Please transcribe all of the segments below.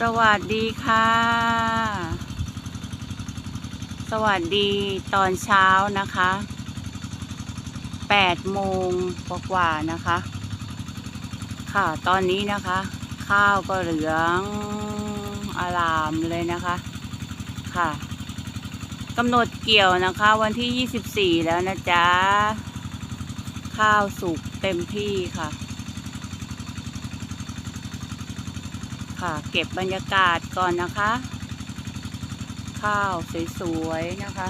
สวัสดีค่ะ สวัสดีตอนเช้านะคะ8โมงกว่าๆนะคะ ค่ะตอนนี้นะคะ ข้าวก็เหลืองอารามเลยนะคะค่ะกำหนดเกี่ยวนะคะ วันที่ 24 แล้วนะจ๊ะ ข้าวสุกเต็มที่ค่ะ ค่ะ เก็บบรรยากาศก่อนนะคะ ข้าวสวยๆนะคะ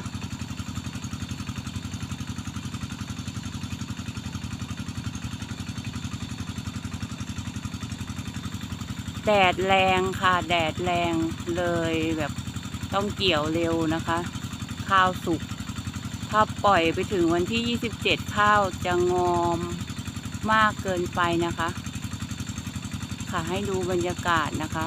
แดดแรงค่ะ แดดแรงเลยแบบต้องเกี่ยวเร็วนะคะ ข้าวสุกถ้าปล่อยไปถึงวันที่ 27 ข้าวจะงอมมากเกินไปนะคะ ค่ะ ให้ดูบรรยากาศนะคะ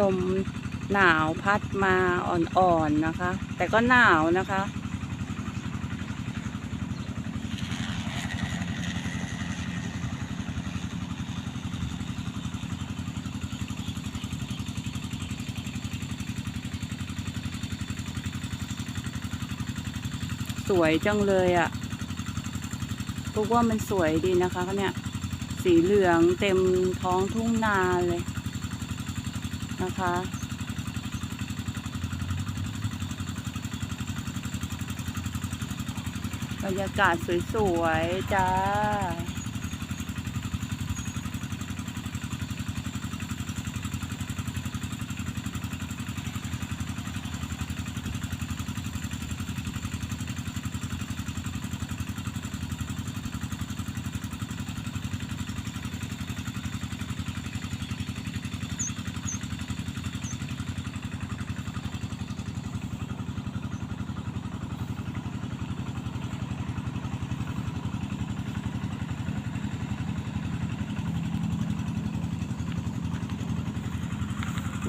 ลม หนาวพัดมาอ่อนๆนะคะ แต่ก็หนาวนะคะ สวยจังเลยอะ่ะพวกว่ามันสวยดีนะคะเนี่ย สีเหลืองเต็มท้องทุ่งนาเลยนะคะ บรรยากาศสวย ๆ จ้า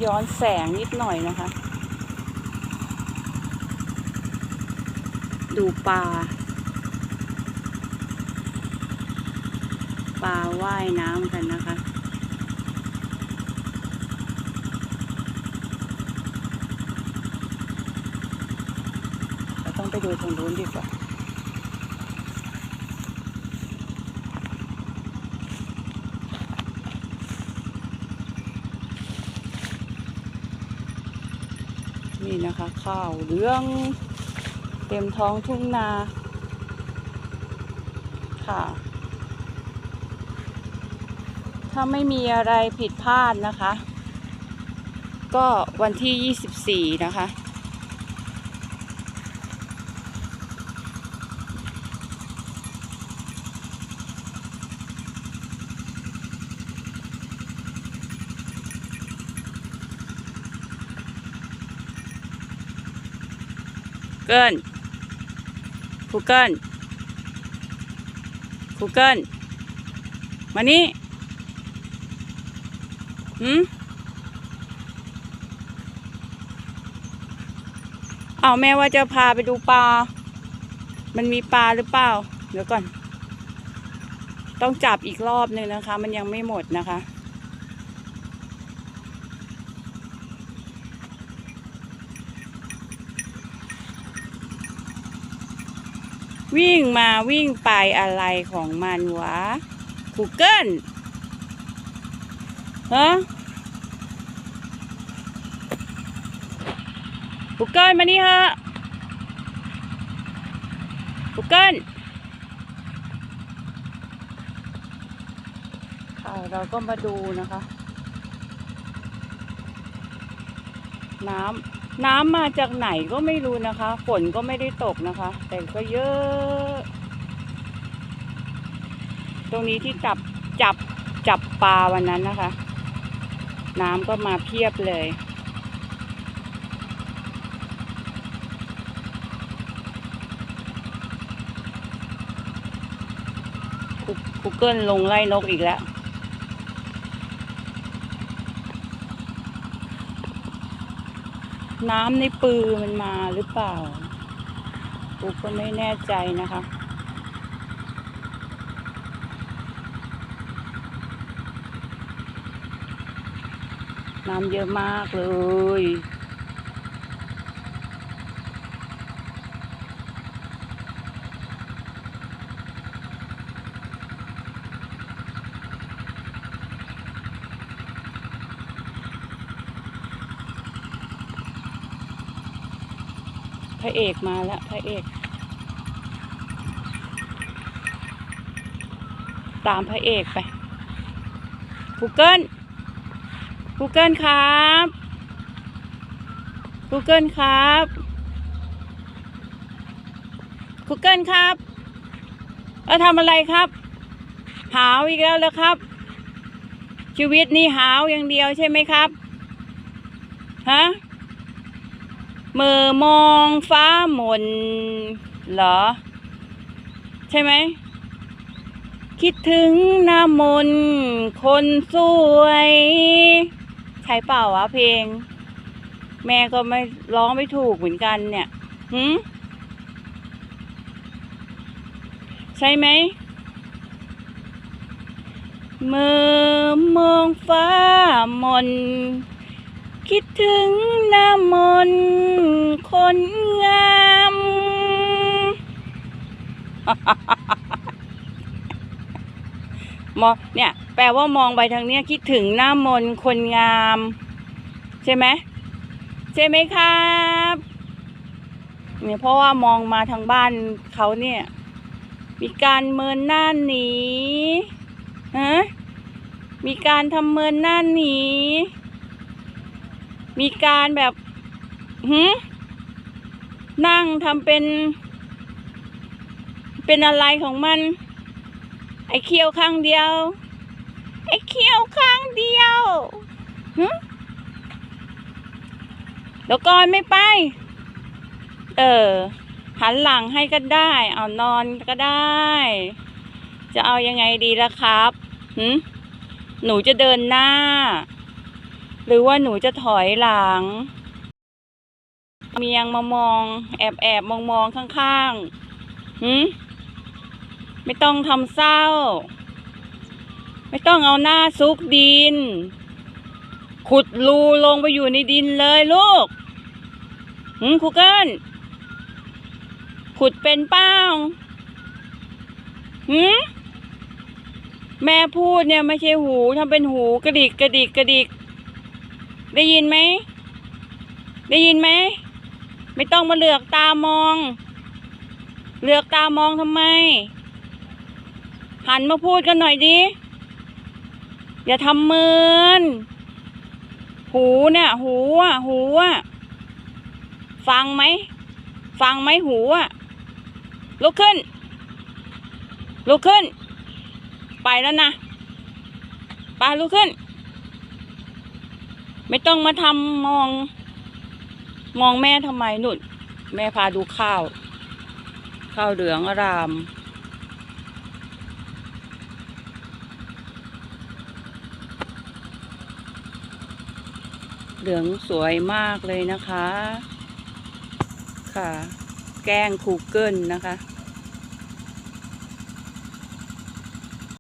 ย้อนแสงนิดหน่อยนะคะ ดูปลา ปลาว่ายน้ำกันนะคะเราต้องไปดูตรงนู้นดีกว่า นี่นะคะ ข้าวเหลือง เต็มท้องทุ่งนา ค่ะ ถ้าไม่มีอะไรผิดพลาดนะคะ ก็วันที่ 24 นะคะ เกิลคูเกิลคูเกิลมานี่หืมเอาแม่ว่าจะพาไปดูปลา มันมีปลาหรือเปล่า เดี๋ยวก่อน ต้องจับอีกรอบหนึ่งนะคะ มันยังไม่หมดนะคะ วิ่งมาวิ่งไปอะไรของมันวะ Google ฮะ Google มานี่ฮะ Google ค่ะเราก็มาดูนะคะ น้ำ น้ำมาจากไหนก็ไม่รู้นะคะ ฝนก็ไม่ได้ตกนะคะ แต่ก็เยอะ ตรงนี้ที่จับจับจับปลาวันนั้นนะคะ น้ำก็มาเพียบเลย กูเกิลลงไล่นกอีกแล้ว น้ำในปือมันมาหรือเปล่ากูก็ไม่แน่ใจนะคะ น้ำเยอะมากเลย ระเอกมาแล้วพระเอก ตามพระเอกไปกูเกิลกูเกิลครับกูเกิลครับกูเกิลครับ เออทำอะไรครับ หาวอีกแล้วแล้วครับ ชีวิตนี้หาวอย่างเดียวใช่ไหมครับ ฮะ มือมองฟ้ามนเหรอ ใช่ไหม คิดถึงน้ามนคนสวย ใช่เปล่าวะเพลง แม่ก็ไม่ร้องไม่ถูกเหมือนกันเนี่ยหืมใช่ไหมมือมองฟ้ามน คิดถึงหน้ามนคนงาม มองเนี่ย แปลว่ามองไปทางเนี้ยคิดถึงหน้ามนคนงาม ใช่ไหมใช่ไหมครับเนี่ยเพราะว่ามองมาทางบ้านเขาเนี่ย มีการเมินหน้าหนีฮะมีการทำเมินหน้าหนี มีการแบบหืมนั่งทำเป็น เป็นอะไรของมัน ไอ้เคี้ยวข้างเดียว ไอ้เคี้ยวข้างเดียวหึแล้วก่อนไม่ไป เออ หันหลังให้ก็ได้ เอานอนก็ได้ จะเอายังไงดีล่ะครับหึหนูจะเดินหน้า หรือว่าหนูจะถอยหลัง เมียงมามอง แอบแอบมองมองข้างๆหืมไม่ต้องทำเศร้า ไม่ต้องเอาหน้าซุกดิน ขุดรูลงไปอยู่ในดินเลยลูกหืมครูเกิลขุดเป็นเป้าหืมแม่พูดเนี่ยไม่ใช่หูทำเป็นหูกระดิกกระดิกกระดิก ได้ยินไหม ได้ยินไหม ไม่ต้องมาเหลือกตามอง เหลือกตามองทำไม หันมาพูดกันหน่อยดิ อย่าทำเมิน หูเนี่ย หูอะ หูอะ ฟังไหม ฟังไหมหูอะ ลุกขึ้น ลุกขึ้น ไปแล้วนะ ไปลุกขึ้น ไม่ต้องมาทำมอง มองแม่ทำไมนุ่น แม่พาดูข้าว ข้าวเหลืองอาราม เหลืองสวยมากเลยนะคะ ค่ะ แกงคูเกิลนะคะ